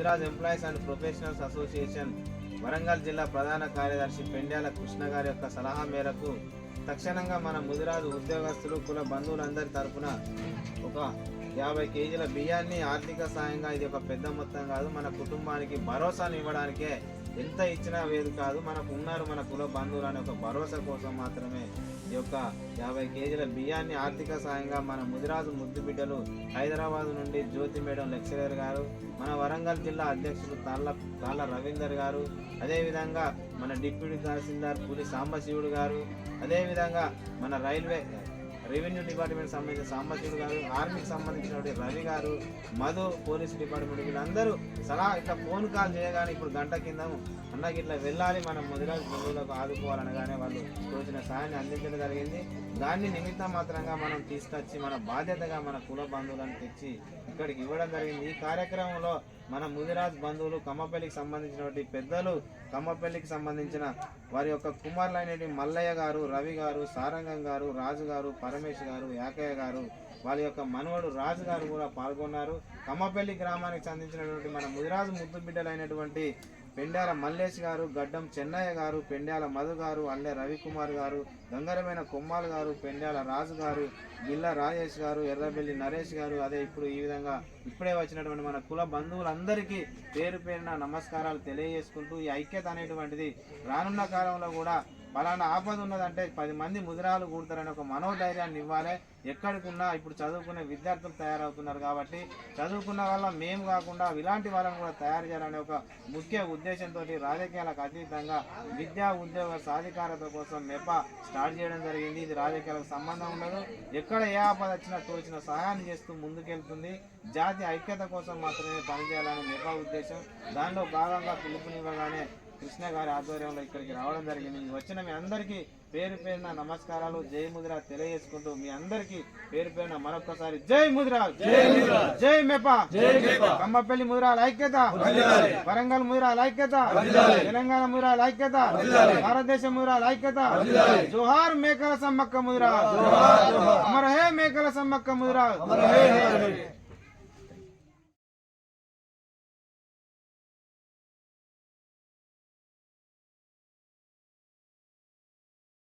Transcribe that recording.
Gujarat employees and professionals association Warangal జిల్లా ప్రధాన కార్యదర్శి పెండ్యాల కృష్ణ గారి యొక్క సలహా మేరకు తక్షణంగా మన ముదిరాజు ఉద్యోగస్తులు కుల బంధువులందరి తరఫున ఒక యాభై కేజీల బియ్యాన్ని ఆర్థిక సాయంగా ఇది ఒక పెద్ద మొత్తం కాదు మన కుటుంబానికి భరోసాను ఇవ్వడానికే ఎంత ఇచ్చినా వేరు కాదు మనకు ఉన్నారు మన కుల బంధువులు అనే ఒక భరోసా కోసం మాత్రమే ఈ యొక్క యాభై కేజీల బియ్యాన్ని ఆర్థిక సాయంగా మన ముదిరాజు ముద్దు బిడ్డలు హైదరాబాద్ నుండి జ్యోతి మేడం లెక్చరర్ గారు మన వరంగల్ జిల్లా అధ్యక్షులు తాళ్ళ తాళ్ళ రవీందర్ గారు అదేవిధంగా మన డిప్యూటీ తహసీల్దార్ పులి సాంబశివుడు గారు అదేవిధంగా మన రైల్వే రెవెన్యూ డిపార్ట్మెంట్ సంబంధించిన సాంబశివుడు గారు ఆర్మీకి సంబంధించినటువంటి రవి గారు మధు పోలీస్ డిపార్ట్మెంట్ వీళ్ళందరూ సలహా ఇట్లా ఫోన్ కాల్ చేయగానే ఇప్పుడు గంట కింద అన్నకి ఇట్లా వెళ్ళాలి మనం ముదిరాజు బంధువులకు ఆదుకోవాలనగానే వాళ్ళు తోచిన సహాయాన్ని అందించడం జరిగింది. దాన్ని నిమిత్తం మాత్రంగా మనం తీసుకొచ్చి మన బాధ్యతగా మన కుల బంధువులను తెచ్చి ఇక్కడికి ఇవ్వడం జరిగింది. ఈ కార్యక్రమంలో మన ముదిరాజ్ బంధువులు కమ్మపల్లికి సంబంధించినటువంటి పెద్దలు కమ్మపల్లికి సంబంధించిన వారి యొక్క కుమారులైనటువంటి మల్లయ్య గారు రవి గారు సారంగం గారు రాజు గారు పరమేశ్ గారు యాకయ్య గారు వాళ్ళ యొక్క మనవడు రాజు గారు కూడా పాల్గొన్నారు. కమ్మపల్లి గ్రామానికి చెందించినటువంటి మన ముదిరాజు ముద్దు బిడ్డలైనటువంటి పెండ్యాల మల్లేష్ గారు గడ్డం చెన్నయ్య గారు పెండ్యాల మధు గారు అల్లె రవికుమార్ గారు గంగరమైన కొమ్మాలు గారు పెండ్యాల రాజు గారు గిల్ల రాజేష్ గారు ఎర్రబెల్లి నరేష్ గారు అదే ఇప్పుడు ఈ విధంగా ఇప్పుడే వచ్చినటువంటి మన కుల బంధువులందరికీ పేరు పేరున నమస్కారాలు తెలియజేసుకుంటూ ఈ ఐక్యత అనేటువంటిది రానున్న కాలంలో కూడా ఫలానా ఆపద ఉన్నదంటే పది మంది ముదిరాలు కూడతారని ఒక మనోధైర్యాన్ని ఇవ్వాలి. ఎక్కడికున్నా ఇప్పుడు చదువుకునే విద్యార్థులు తయారవుతున్నారు కాబట్టి చదువుకున్న వాళ్ళ మేము కాకుండా ఇలాంటి వాళ్ళని కూడా తయారు చేయాలనే ఒక ముఖ్య ఉద్దేశంతో రాజకీయాలకు అతీతంగా విద్యా ఉద్యోగ సాధికారత కోసం మెప స్టార్ట్ చేయడం జరిగింది. ఇది రాజకీయాలకు సంబంధం ఉండదు. ఎక్కడ ఏ ఆపద వచ్చినా తోచిన సహాయం చేస్తూ ముందుకెళ్తుంది. జాతి ఐక్యత కోసం మాత్రమే పనిచేయాలని మెప ఉద్దేశం. దానిలో భాగంగా పిలుపునివ్వగానే కృష్ణ గారి ఆధ్వర్యంలో ఇక్కడికి రావడం జరిగింది. వచ్చిన మీ అందరికీ పేరు పేరున నమస్కారాలు. జై ముద్ర తెలియజేసుకుంటూ మీ అందరికీ పేరు పేరున మరొకసారి జై ముద్రాల్ జై మెపా కమ్మపల్లి ముద్రాల ఐక్యత. వరంగల్ ముద్రాల ఐక్యత. తెలంగాణ ముద్రాల ఐక్యత. భారతదేశం ముద్రాల ఐక్యత. జోహార్ మేకల సమ్మక్క ముద్రా. అమర హే మేకల సమ్మక్క ముద్రా.